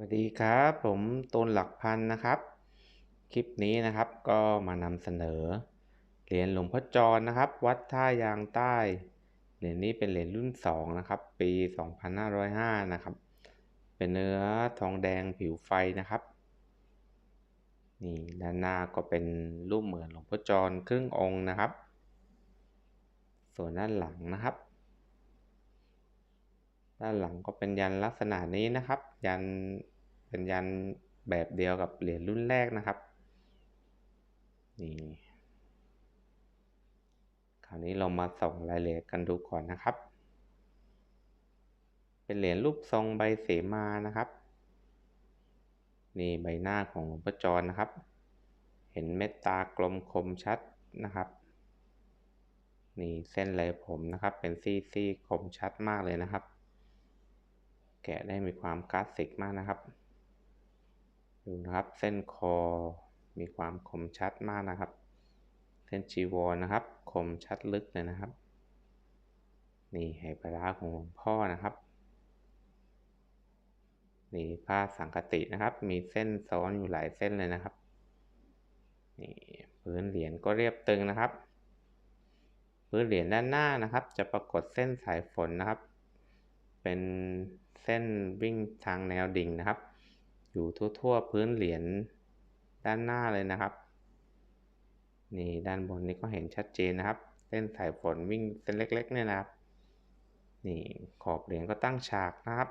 วัสดีครับ ผมตูนหลักพันนะครับ คลิปนี้นะครับก็มานำเสนอเหรียญหลวงพ่อจรนะครับ วัดท่ายางใต้เหรียญนี้เป็นเหรียญรุ่น2นะครับ ปี 2505 นะครับ เป็นเนื้อทองแดงผิวไฟนะครับนี่ด้านหน้าก็เป็นรูปเหมือนหลวงพ่อจรครึ่งองค์นะครับ ส่วนด้านหลังนะครับ ด้านหลังก็เป็นยันลักษณะนี้นะครับ ยันเป็นยันแบบเดียวกับเหรียญรุ่นแรกนะครับนี่คราวนี้เรามาส่องรายละเอียดกันดูก่อนนะครับ เป็นเหรียญรูปทรงใบเสมานะครับนี่ใบหน้าของหลวงพ่อจรนะครับ เห็นเม็ดตากลมคมชัดนะครับนี่เส้นลายผมนะครับ เป็นซี่ๆคมชัดมากเลยนะครับ แกะได้มีความคลาสสิกมากนะครับ ดูนะครับเส้นคอมีความคมชัดมากนะครับ เส้นจีวรนะครับ คมชัดลึกเลยนะครับ นี่ไหปลาของหลวงพ่อนะครับนี่ผ้าสังกตินะครับ มีเส้นซ้อนอยู่หลายเส้นเลยนะครับนี่พื้นเหรียญก็เรียบตึงนะครับ พื้นเหรียญด้านหน้านะครับ จะปรากฏเส้นสายฝนนะครับ เป็น เส้นวิ่งทางแนวดิ่งนะครับ อยู่ทั่วๆพื้นเหรียญด้านหน้าเลยนะครับ นี่ด้านบนนี้ก็เห็นชัดเจนนะครับ เส้นสายฝนวิ่งเส้นเล็ก ๆ เนี่ยนะครับ นี่ขอบเหรียญก็ตั้งฉากนะครับ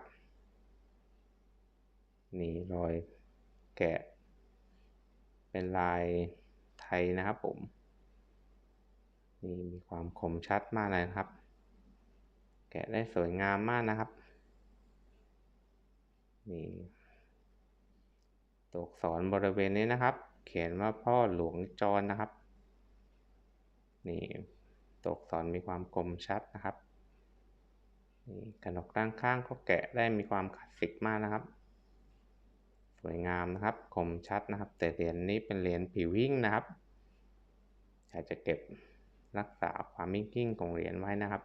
นี่รอยแกะ เป็นลายไทยนะครับผม นี่มีความคมชัดมากเลยครับ แกะได้สวยงามมากนะครับ นี่ตัวอักษรบริเวณนี้นะครับ เขียนว่าพ่อหลวงจรนะครับ นี่ตัวอักษรมีความคมชัดนะครับนี่กระหนกด้านข้างก็แกะได้มีความคลาสสิกมากนะครับ สวยงามนะครับ คมชัดนะครับ แต่เหรียญนี้เป็นเหรียญผิวหิ้งนะครับอยากจะเก็บรักษาความมิ่งหิ้งของเหรียญไว้นะครับ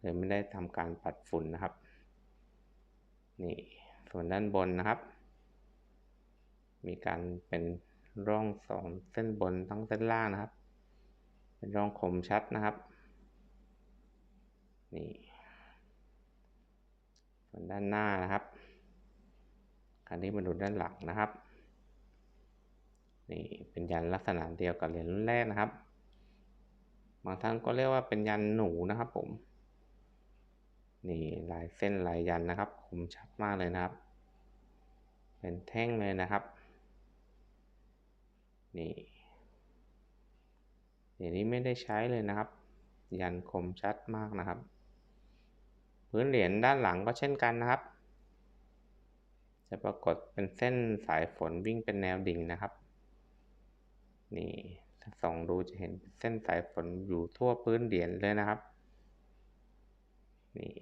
เลยไม่ได้ทำการปัดฝุ่นนะครับ นี่ส่วนด้านบนนะครับ มีการเป็นร่องสองเส้นบนทั้งเส้นล่างนะครับ เป็นร่องคมชัดนะครับนี่ส่วนด้านหน้านะครับคราวนี้มาดูด้านหลังนะครับนี่เป็นยันลักษณะเดียวกับเหรียญรุ่นแรกนะครับบางท่านก็เรียกว่าเป็นยันหนูนะครับผม นี่ลายเส้นลายยันนะครับคมชัดมากเลยนะครับ เป็นแท่งเลยนะครับ นี่เดี๋ยวนี้ไม่ได้ใช้เลยนะครับ ยันคมชัดมากนะครับ พื้นเหรียญด้านหลังก็เช่นกันนะครับ จะปรากฏเป็นเส้นสายฝนวิ่งเป็นแนวดิ่งนะครับ นี่ถ้าส่องดูจะเห็นเส้นสายฝนอยู่ทั่วพื้นเหรียญเลยนะครับ นี่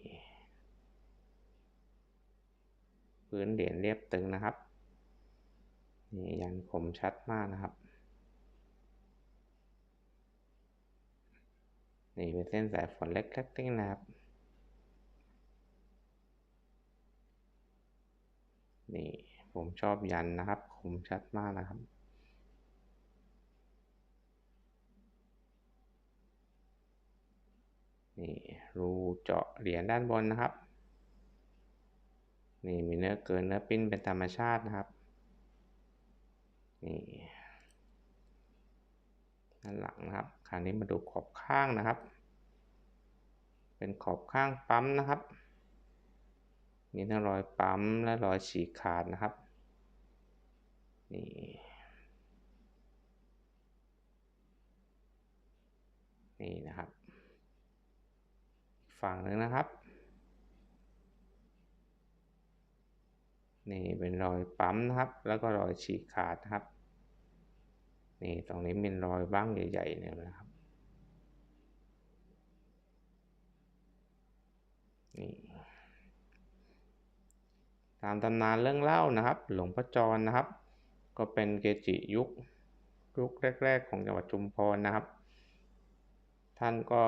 พื้นเหรียญเรียบตึงนะครับ นี่ยันคมชัดมากนะครับ นี่เป็นเส้นสายฝนเล็กๆๆนะครับ นี่ผมชอบยันนะครับ คมชัดมากนะครับ นี่ รูเจาะเหรียญด้านบนนะครับ นี่มีเนื้อเกินเนื้อปิ้นเป็นธรรมชาตินะครับ นี่ด้านหลังนะครับ คราวนี้มาดูขอบข้างนะครับ เป็นขอบข้างปั๊มนะครับ มีทั้งรอยปั๊มและรอยฉีกขาดนะครับ นี่นี่นะครับ ฝั่งหนึ่งนะครับ นี่เป็นรอยปั๊มนะครับ แล้วก็รอยฉีกขาดนะครับ นี่ตรงนี้เป็นรอยบ้างใหญ่ๆเนี่ยนะครับ นี่ตามตำนานเรื่องเล่านะครับ หลวงพ่อจรนะครับ ก็เป็นเกจิยุคยุคแรก ๆ ของจังหวัดชุมพรนะครับ ท่านก็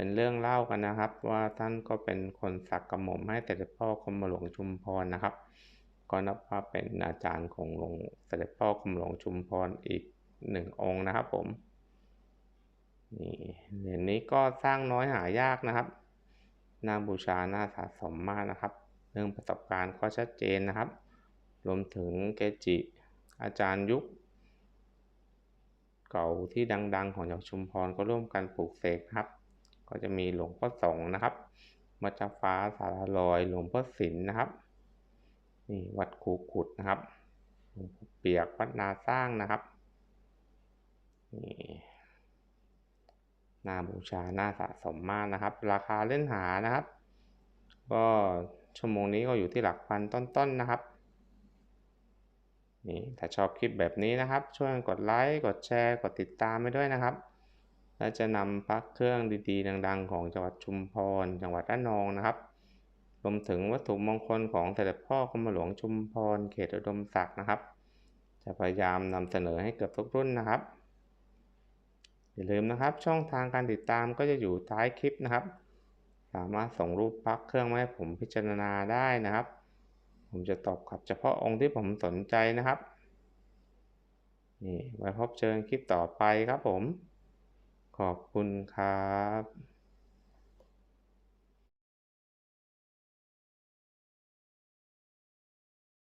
เป็นเรื่องเล่ากันนะครับ ว่าท่านก็เป็นคนสักกระหม่อมให้เสด็จพ่อกรมหลวงชุมพรนะครับ ก็นับว่าเป็นอาจารย์ของหลวงเสด็จพ่อกรมหลวงชุมพรอีกหนึ่งองค์นะครับผมนี่เหรียญนี้ก็สร้างน้อยหายากนะครับน่าบูชาน่าสะสมมากนะครับ เรื่องประสบการณ์ก็ชัดเจนนะครับ รวมถึงเกจิอาจารย์ยุค เก่าที่ดัง ๆ ของจังหวัดชุมพรก็ร่วมกันปลูกเสกครับ ก็จะมีหลวงพ่อสงนะครับมัจฟ้าสารลอย หลวงพ่อศิลนะครับ นี่วัดคูขุดนะครับ หลวงพ่อเปียกวัดนาสร้างนะครับ นี่น่าบูชา น่าสะสมมากนะครับ ราคาเล่นหานะครับ ก็ชั่วโมงนี้ก็อยู่ที่หลักพันต้นๆนนะครับ นี่ถ้าชอบคลิปแบบนี้นะครับ ช่วยกดไลค์ กดแชร์ กดติดตามไปด้วยนะครับ และจะนำพักเครื่องดีๆ ดังๆ ของจังหวัดชุมพร จังหวัดระนองนะครับ รวมถึงวัตถุมงคลของเสด็จพ่อกรมหลวงชุมพร เขตอุดมศักดิ์นะครับ จะพยายามนำเสนอให้เกือบทุกรุ่นนะครับ อย่าลืมนะครับ ช่องทางการติดตามก็จะอยู่ท้ายคลิปนะครับ สามารถส่งรูปพักเครื่องมาให้ผมพิจารณาได้นะครับ ผมจะตอบกลับเฉพาะองค์ที่ผมสนใจนะครับ นี่ไว้พบเจอคลิปต่อไปครับผม ขอบคุณครับ